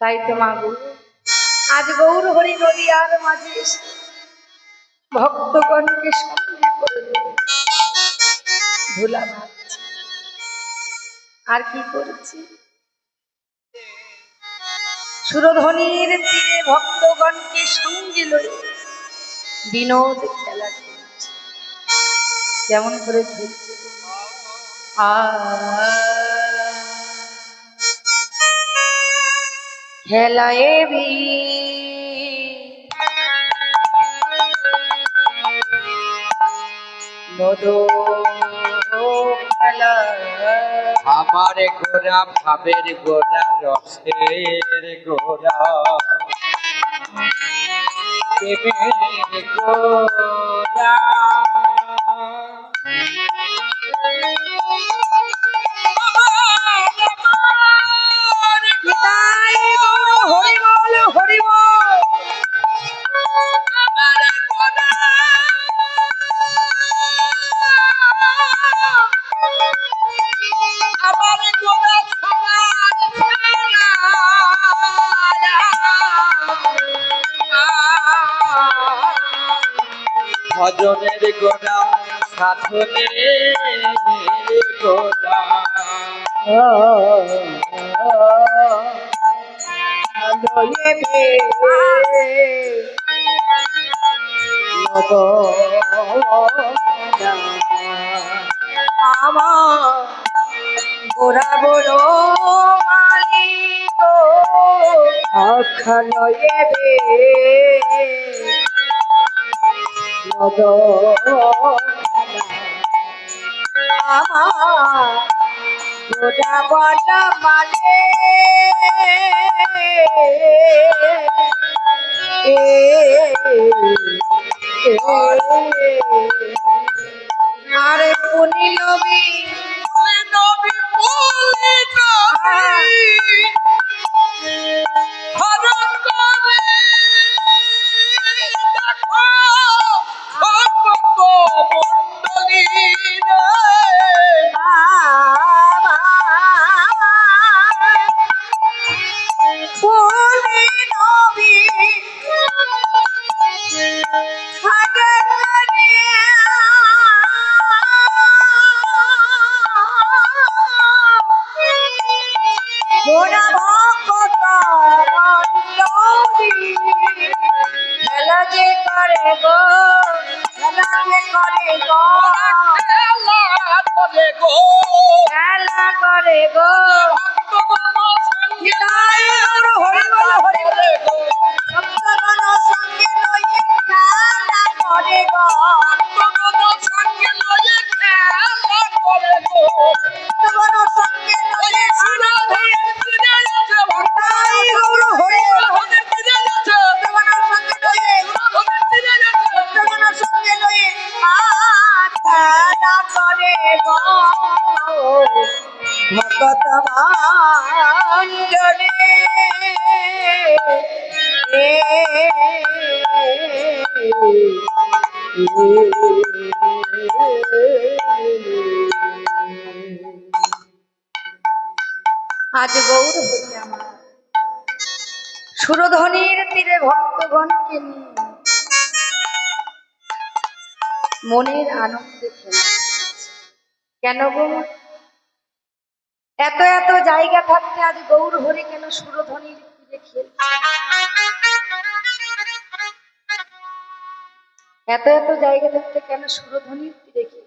তাই তো মাগো আজ গৌর হরি নদী আর মাঝে ভক্তগণকে আর কি করেছি? সুরধ্বনির তীরে ভক্তগণকে সঙ্গে লই বিনোদ খেলা খেলছে কেমন করে খেলছে? আ খেলায় বি নদ আমার গোরা ভাবের গোরা রসের গোরা ভজনের গোড়া সাধনের গোড়া আমার গোরা বড় মালিক অক্ষলয়ে মানে আরে পুনি নবী আজ গৌর সুরধ্বনির তীরে ভক্তগণকে নিয়ে মনের আনন্দে খেলা। কেন গো? এত এত জায়গা থাকতে আজ গৌর হরি কেন সুরধ্বনির খেলছে এত এত জায়গা থাকতে কেন সুরধ্বনির খেলছে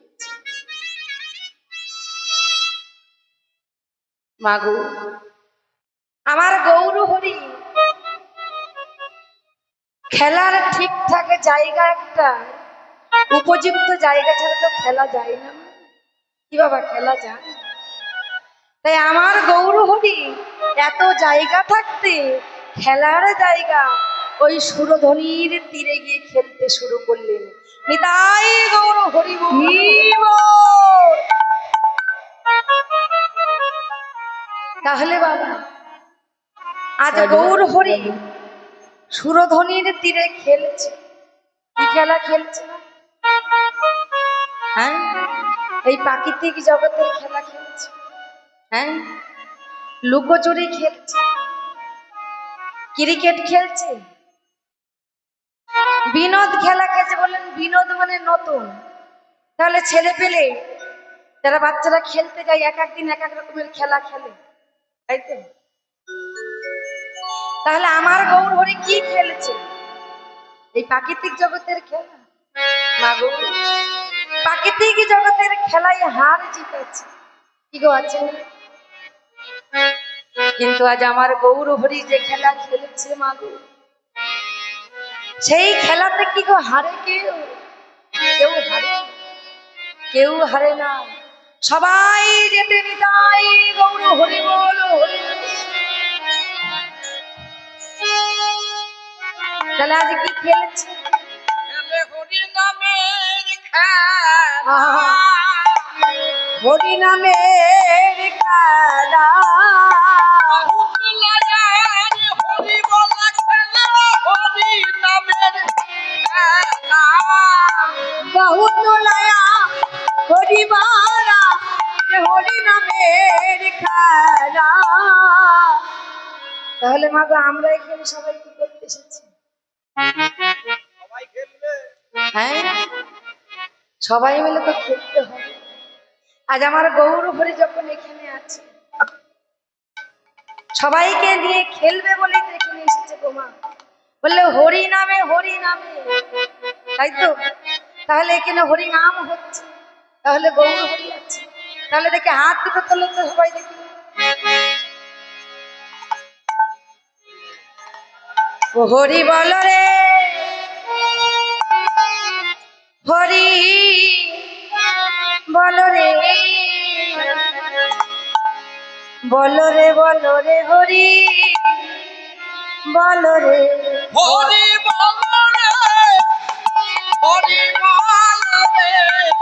মাগো আমার গৌর হরি, খেলার ঠিকঠাক জায়গা একটা, উপযুক্ত জায়গা ছাড়া তো খেলা যায় না কি বাবা খেলা যায় তাই আমার গৌর হরি এত জায়গা থাকতে খেলার জায়গা ওই সুরধনির তীরে গিয়ে খেলতে শুরু করলেন। নিতাই গৌর হরি তাহলে বাবা আজ গৌর হরি সুরধ্বনির তীরে খেলছে। কি খেলা খেলছে? হ্যাঁ? এই প্রাকৃতিক জগতের খেলা খেলছে। হ্যাঁ? লুকোচুরি খেলছে। ক্রিকেট খেলছে। বিনোদ খেলা খেলছে বললেন, বিনোদ মানে নতুন। তাহলে ছেলে পেলে, যারা বাচ্চারা খেলতে যায়, এক একদিন এক এক রকমের খেলা খেলে। তাই তো? তাহলে আমার গৌর হরি কি খেলেছে? এই প্রাকৃতিক জগতের খেলা? মা গো প্রাকৃতিক জগতের খেলায় হার জিতেছে। কি গো আছে? কিন্তু আজ আমার গৌর হরি যে খেলা খেলেছে মা গো, সেই খেলাতে কি গো হারে কেউ? কেউ হারে? কেউ হারে না। সবাই যেতে নিতাই গৌর হরি বল। হরি তাহলে আজ কি খেলেছে? নামের খেলা হরি নামের খেলা উতলায়ার হরি বলা খেলা তাহলে মা গো আমরা এখানে সবাই কি করতে এসেছি? হ্যাঁ? সবাই মিলে তো খেলতে হবে। আজ আমার গৌর হরি যখন এখানে আছে, সবাইকে নিয়ে খেলবে বলেই তো এখানে এসেছে গোমা বললে হরি নামে হরি নামে তাই তো? তাহলে এখানে হরি নাম হচ্ছে। তাহলে গৌর হরি আছে। তাহলে দেখে হাত দুটো তোলো তো সবাই দেখি। হরি বল রে। হরি বল রে। বল রে বল রে হরি বল রে। হরি হরি হরি হরি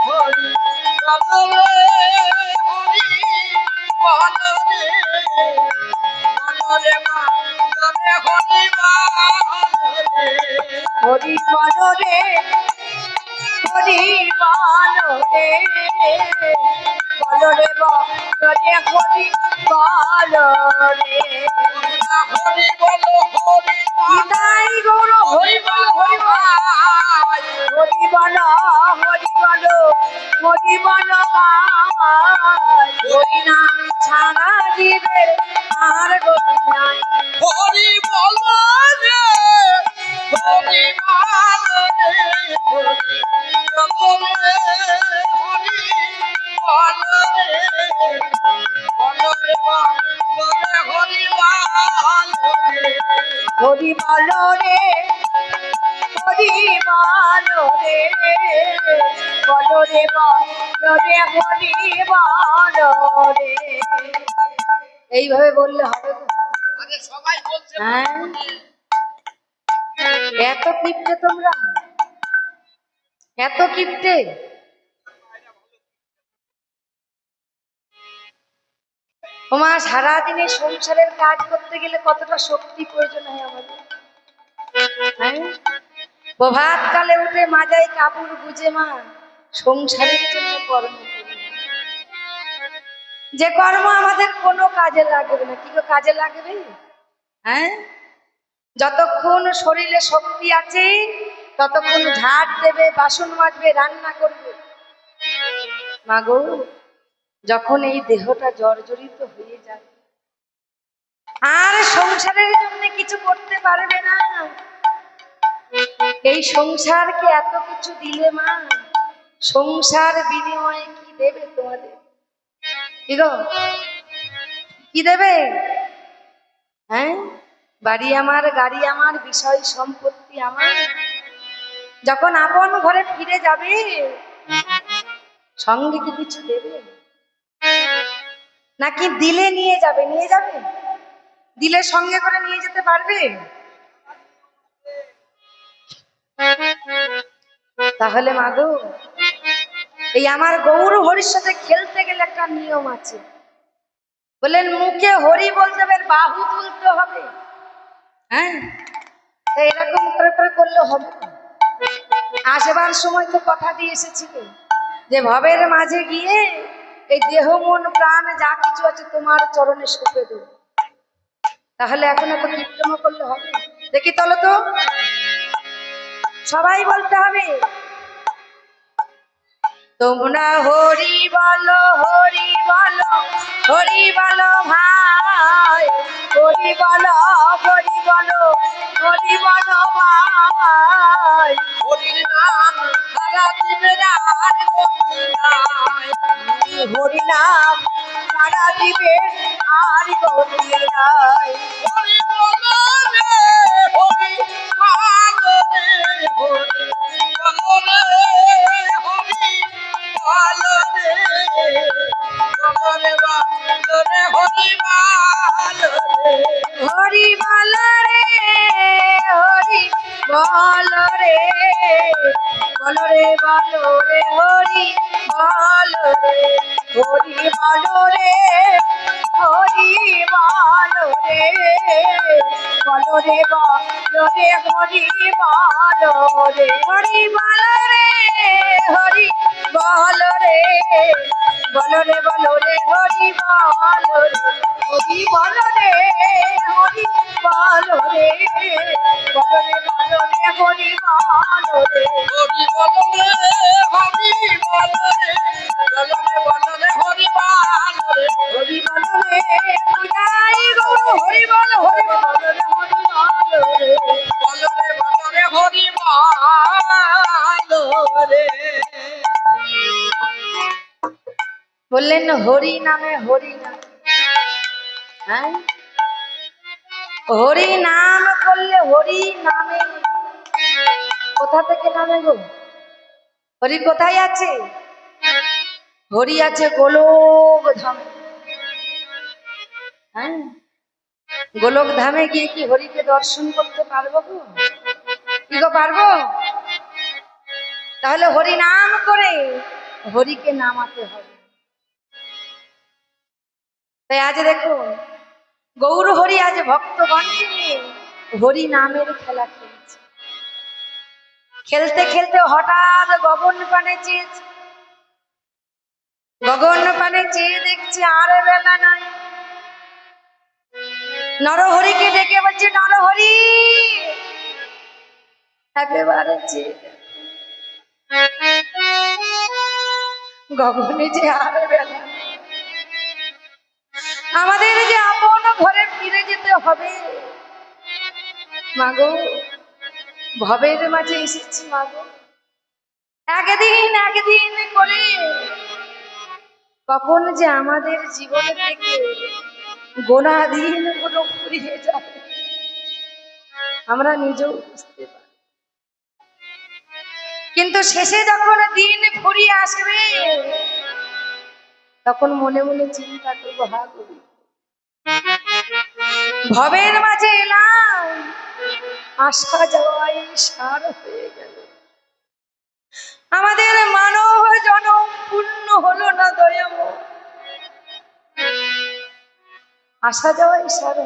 হরি হরি বল রে। হরি বল রে। বল রে রে। হরি বল রে। হরি বল হরি নিতাই গৌর হরি বল হরি বল হরি বল হরি বল হরি বল হরি নাম ছাড়া দিবে এইভাবে বললে হবে হ্যাঁ। এত কিপটে তোমরা? এত কিপটে? তোমার সারাদিনে সংসারের কাজ করতে গেলে কতটা শক্তি প্রয়োজন হয় আমাদের? হ্যাঁ? প্রভাত কালে উঠে মাজায় কাপড় গুজে মা সংসারের জন্য কর্ম করি। যে কর্ম আমাদের কোনো কাজে লাগবে না। কি কাজে লাগবে? হ্যাঁ? যতক্ষণ শরীরে শক্তি আছে, ততক্ষণ ঝাড় দেবে, বাসন মাজবে, রান্না করবে। মাগো যখন এই দেহটা জর্জরিত হয়ে যায়, আর সংসারের জন্য কিছু করতে পারবে না। এই সংসারকে এত কিছু দিলে মা, সংসার বিনিময়ে কি দেবে তোমাদের? কি গো কি দেবে? হ্যাঁ? বাড়ি আমার, গাড়ি আমার, বিষয়, সম্পত্তি আমার। যখন আপন ঘরে ফিরে যাবে, সঙ্গে কি কিছু দেবে? নাকি দিলে নিয়ে যাবে নিয়ে যাবে? দিলে সঙ্গে করে নিয়ে যেতে পারবে? তাহলে মাগো এই আমার গৌর হরির সাথে খেলতে গেলে একটা নিয়ম আছে। বললেন মুখে হরি বলতে হবে বাহু তুলতে হবে। হ্যাঁ? তা এরকম করে করে করলে হবে আসবার সময় তো কথা দিয়ে এসেছিল যে ভবের মাঝে গিয়ে এই দেহ, মন, প্রাণ যা কিছু আছে তোমার চরণে সঁপে দেবো। তাহলে এখন এত কীর্তন করলে হবে। দেখি তাহলে তো সবাই বলতে হবে। তোমরা হরি বলো হরি বলো হরি বলো ভাই, হরি বলো হরি বলো হরি বলো ভাই। হরির নাম সারা গতি নাই হরি নাম সারা দিবে আর গতি বল রে হরি বল রে হরি বল রে বল রে বল রে হরি বল রে হরি বল রে হরি বল রে বল রে বল রে হরি বল রে হরি বলো রে হরি বলো রে বলো রে বলো রে হরি বলো রে হরি বল রে হরি বল হরি বল বললেন, হরি নামে, হরি হ্যাঁ? হরি নাম করলে হরি নামে। কোথা থেকে নামে গো? হরি কোথায় আছে? হরি আছে গোলক ধামে। হ্যাঁ? গোলক ধামে গিয়ে কি হরিকে দর্শন করতে পারব গো? কি গো পারব? তাহলে হরি নাম করে হরিকে নামাতে হবে। তাই আজ দেখুন গৌর হরি আজ ভক্তগণকে নিয়ে হরি নামের খেলা খেলছে। খেলতে খেলতে হঠাৎ গগন পানে চেয়েছে গগন পানে চেয়ে দেখছে আর বেলা নাই। নরহরিকে ডেকে বলছে, নরহরি, একেবারে চেয়ে গগনে যে আর বেলা। আমাদের যে আপন ঘরে ফিরে যেতে হবে। মাগো, ভবের মাঝে এসেছি মাগো। একদিন একদিন করে কখন যে আমাদের জীবন থেকে গোনা দিনগুলো ফুরিয়ে যাবে, আমরা নিজেও বুঝতে পারি। কিন্তু শেষে যখন দিন ফুরিয়ে আসবে তখন মনে মনে চিন্তা করব হা করি ভবের মাঝে এলাম। আসা যাওয়াই সার হয়ে গেল। আমাদের মানব জনম পূর্ণ হলো না দয়াম। আসা যাওয়াই সার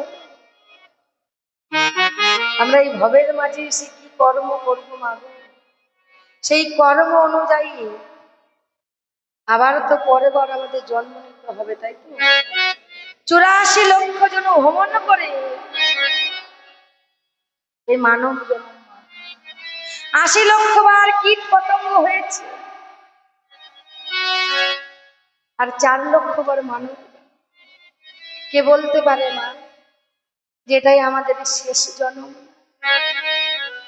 আমরা এই ভবের মাঝে এসে কি কর্ম করব মাগো সেই কর্ম অনুযায়ী আবার তো পরে বার আমাদের জন্ম নিতে হবে, তাই তো? চুরাশি লক্ষ জন ভ্রমণ করে। এই মানব জন্ম। আশি লক্ষ বার কীট পতঙ্গ হয়েছে। আর চার লক্ষ বার মানব। কে বলতে পারে মা, যেটাই আমাদের শেষ জন্ম?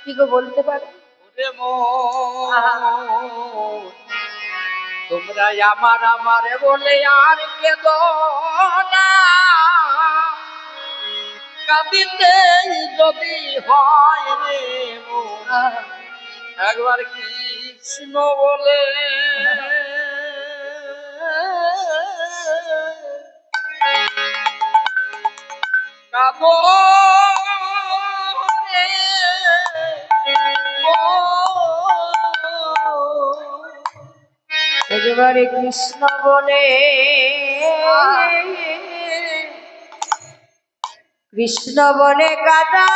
কি গো বলতে পারে? তোমরা আমার আমার বলে আর কেদ না। কাঁদিতে যদি হয় রে মোরা, একবার কৃষ্ণ বলে। হরে কৃষ্ণ বলে। কৃষ্ণ বলে কাদা।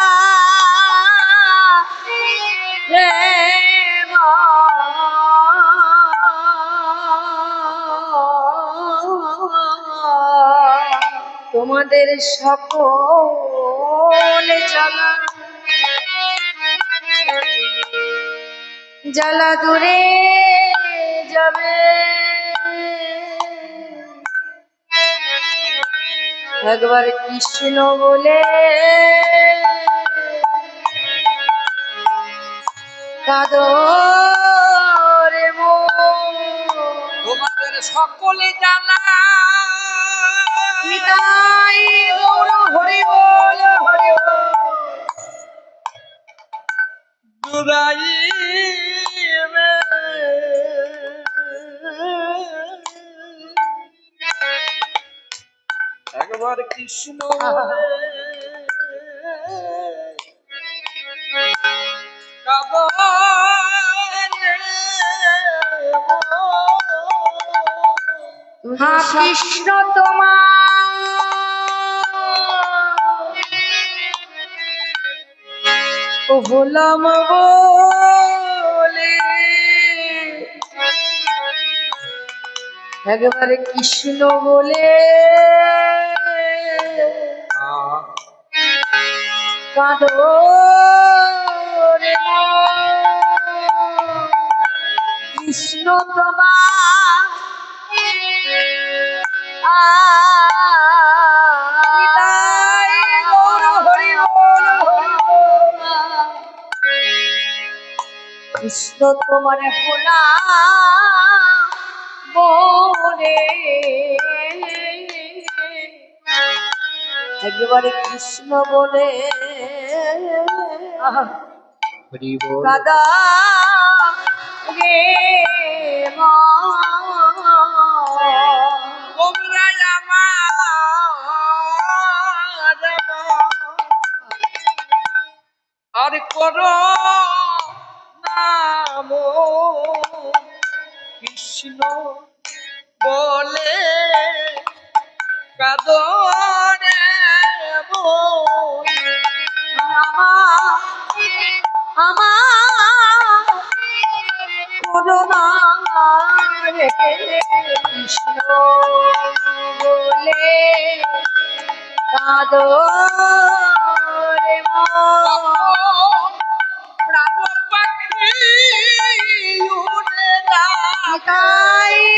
তোমাদের সকল জ্বালা জলা দূরে যাবে। একবার কৃষ্ণ বলে কাদরে তোমাদের সকলে জানা। নিতাই গৌর হরি বল হরি বল। জুড়াই একবার কৃষ্ণ। হা কৃষ্ণ তোমার। ও হলাম বলে। একবারে কৃষ্ণ বলে। কাঁদো। কৃষ্ণ তোমার। কৃষ্ণ তোমার একেবারে কৃষ্ণ বলে হরি বল। কাদা রে মা। আর করো নাম কৃষ্ণ বলে কাদরে আমার করুণা কৃষ্ণ বলে কাদো প্রাণ পাখি উড়ে লাগাই